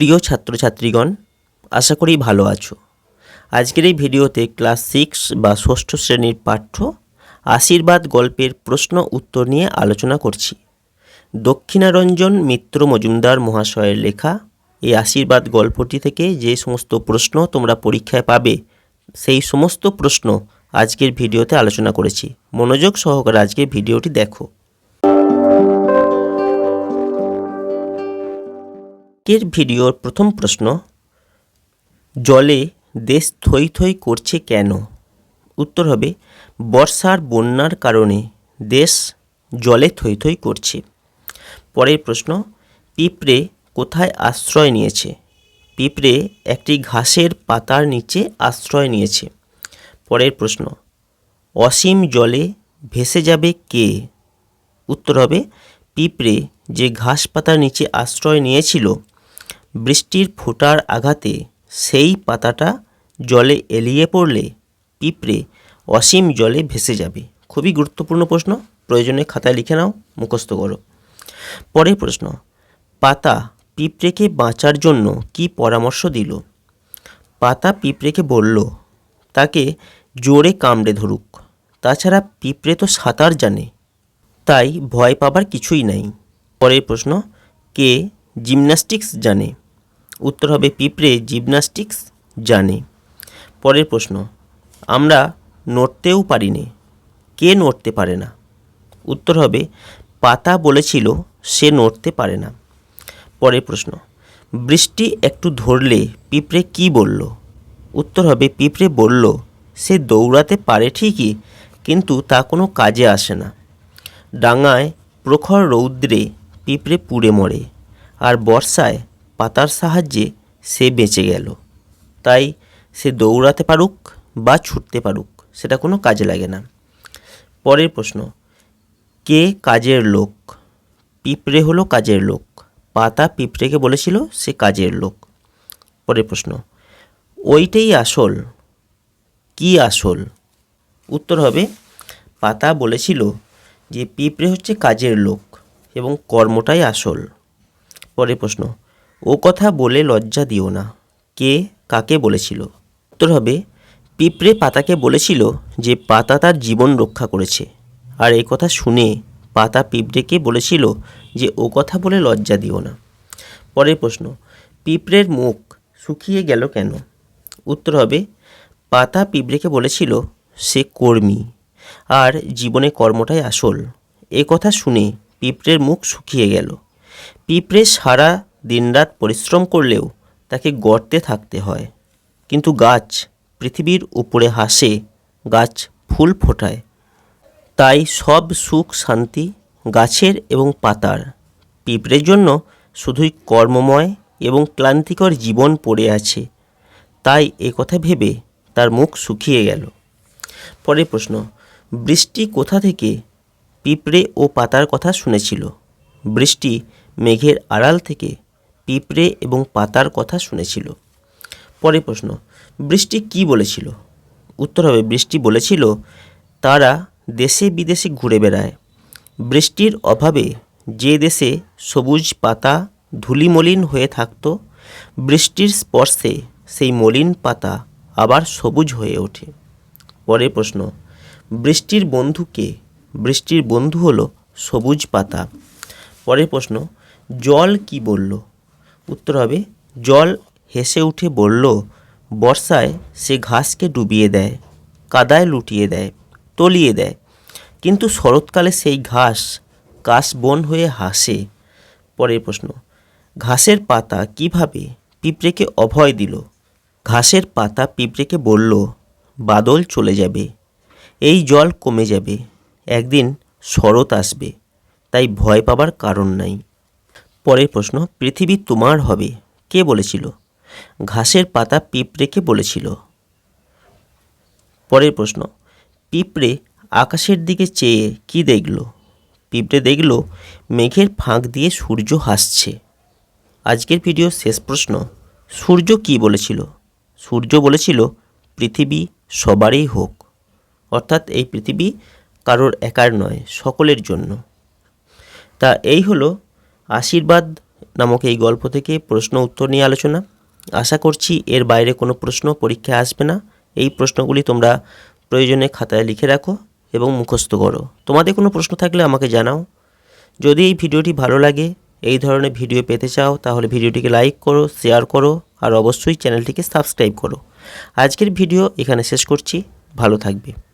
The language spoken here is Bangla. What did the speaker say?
প্রিয় ছাত্রছাত্রীগণ, আশা করি ভালো আছো। আজকের এই ভিডিওতে ক্লাস সিক্স বা ষষ্ঠ শ্রেণির পাঠ্য আশীর্বাদ গল্পের প্রশ্ন উত্তর নিয়ে আলোচনা করছি। দক্ষিণারঞ্জন মিত্র মজুমদার মহাশয়ের লেখা এই আশীর্বাদ গল্পটি থেকে যে সমস্ত প্রশ্ন তোমরা পরীক্ষায় পাবে, সেই সমস্ত প্রশ্ন আজকের ভিডিওতে আলোচনা করেছি। মনোযোগ সহকারে আজকের ভিডিওটি দেখো। আজকের ভিডিওর প্রথম প্রশ্ন, জলে দেশ থই থই করছে কেন? উত্তর হবে, বর্ষার বন্যার কারণে দেশ জলে থই থই করছে। পরের প্রশ্ন, পিঁপড়ে কোথায় আশ্রয় নিয়েছে? পিঁপড়ে একটি ঘাসের পাতার নিচে আশ্রয় নিয়েছে। পরের প্রশ্ন, অসীম জলে ভেসে যাবে কে? উত্তর হবে, পিঁপড়ে যে ঘাস পাতার নিচে আশ্রয় নিয়েছিল বৃষ্টির ফোঁটার আঘাতে সেই পাতাটা জলে এলিয়ে পড়লে পিঁপড়ে অসীম জলে ভেসে যাবে। খুবই গুরুত্বপূর্ণ প্রশ্ন। প্রয়োজনে খাতায় লিখে নাও, মুখস্থ করো। পরের প্রশ্ন, পাতা পিঁপড়েকে বাঁচার জন্য কি পরামর্শ দিল? পাতা পিঁপড়েকে বলল, তাকে জোরে কামড়ে ধরুক। তাছাড়া পিঁপড়ে তো সাঁতার জানে, তাই ভয় পাবার কিছুই নাই। পরের প্রশ্ন, কে জিমন্যাস্টিক্স জানে? উত্তর হবে পিঁপড়ে জিমন্যাস্টিক্স জানে। পরের প্রশ্ন, আমরা নড়তেও পারি নে কে নড়তে পারে না? উত্তর হবে, পাতা বলেছিল সে নড়তে পারে না। পরের প্রশ্ন, বৃষ্টি একটু ধরলে পিঁপড়ে কি বলল? উত্তর হবে, পিঁপড়ে বলল, সে দৌড়াতে পারে ঠিকই, কিন্তু তা কোনো কাজে আসে না। ডাঙায় প্রখর রৌদ্রে পিঁপড়ে পুড়ে মরে, আর বর্ষায় পাতার সাহায্যে সে বেঁচে গেল। তাই সে দৌড়াতে পারুক বা ছুটতে পারুক, সেটা কোনো কাজে লাগে না। পরের প্রশ্ন, কে কাজের লোক? পিঁপড়ে হলো কাজের লোক। পাতা পিঁপড়েকে বলেছিল সে কাজের লোক। পরের প্রশ্ন, ওইটাই আসল? কি আসল? উত্তর হবে, পাতা বলেছিল যে পিঁপড়ে হচ্ছে কাজের লোক এবং কর্মটাই আসল। পরের প্রশ্ন ও কথা বলে লজ্জা দিও না। কে কাকে বলেছিল? উত্তর হবে, পিঁপড়ে পাতাকে বলেছিল যে পাতা তার জীবন রক্ষা করেছে। আর এই কথা শুনে পাতা পিঁপড়েকে বলেছিল যে ও কথা বলে লজ্জা দিও না। পরের প্রশ্ন, পিঁপড়ের মুখ শুকিয়ে গেল কেন? উত্তর হবে, পাতা পিঁপড়েকে বলেছিল সে কর্মী আর জীবনে কর্মটাই আসল। এ কথা শুনে পিঁপড়ের মুখ শুকিয়ে গেল। পিঁপড়ে সারা দিনরাত পরিশ্রম করলেও তাকে গর্তে থাকতে হয়। কিন্তু গাছ পৃথিবীর উপরে হাসে, গাছ ফুল ফোটায়। তাই সব সুখ শান্তি গাছের এবং পাতার। পিঁপড়ের জন্য শুধুই কর্মময় এবং ক্লান্তিকর জীবন পড়ে আছে। তাই এ কথা ভেবে তার মুখ শুকিয়ে গেল। পরের প্রশ্ন, বৃষ্টি কোথা থেকে পিঁপড়ে ও পাতার কথা শুনেছিল? বৃষ্টি মেঘের আড়াল থেকে পিঁপড়ে এবং পাতার কথা শুনেছিল। পরের প্রশ্ন, বৃষ্টি কি বলেছিল? উত্তর হবে, বৃষ্টি বলেছিল, তারা দেশে বিদেশে ঘুরে বেড়ায়। বৃষ্টির অভাবে যে দেশে সবুজ পাতা ধুলিমলিন হয়ে থাকতো, বৃষ্টির স্পর্শে সেই মলিন পাতা আবার সবুজ হয়ে ওঠে। পরের প্রশ্ন, বৃষ্টির বন্ধুকে বৃষ্টির বন্ধু হলো সবুজ পাতা। পরের প্রশ্ন, জল কি বলল? উত্তর হবে, জল হেসে উঠে বলল, বর্ষায় সে ঘাসকে ডুবিয়ে দেয়, কাদায় লুটিয়ে দেয়, তলিয়ে দেয়। কিন্তু শরৎকালে সেই ঘাস কাশবন হয়ে হাসে। পরের প্রশ্ন, ঘাসের পাতা কীভাবে পিঁপড়েকে অভয় দিল? ঘাসের পাতা পিঁপড়েকে বলল, বাদল চলে যাবে, এই জল কমে যাবে, একদিন শরৎ আসবে, তাই ভয় পাবার কারণ নাই। পরের প্রশ্ন, পৃথিবী তোমার হবে। কে বলেছিল? ঘাসের পাতা পিঁপড়েকে বলেছিল। পরের প্রশ্ন, পিঁপড়ে আকাশের দিকে চেয়ে কি দেখল? পিঁপড়ে দেখল, মেঘের ফাঁক দিয়ে সূর্য হাসছে। আজকের ভিডিওর শেষ প্রশ্ন, সূর্য কি বলেছিল? সূর্য বলেছিল, পৃথিবী সবারই হোক। অর্থাৎ এই পৃথিবী কারোর একার নয়, সকলের জন্য। তা এই হলো আশীর্বাদ নামক এই গল্প থেকে প্রশ্ন উত্তর নিয়ে আলোচনা। আশা করছি এর বাইরে কোনো প্রশ্ন পরীক্ষায় আসবে না। এই প্রশ্নগুলি তোমরা প্রয়োজনে খাতায় লিখে রাখো এবং মুখস্থ করো। তোমাদের কোনো প্রশ্ন থাকলে আমাকে জানাও। যদি এই ভিডিওটি ভালো লাগে, এই ধরনের ভিডিও পেতে চাও, তাহলে ভিডিওটিকে লাইক করো, শেয়ার করো, আর অবশ্যই চ্যানেলটিকে সাবস্ক্রাইব করো। আজকের ভিডিও এখানে শেষ করছি। ভালো থাকবে।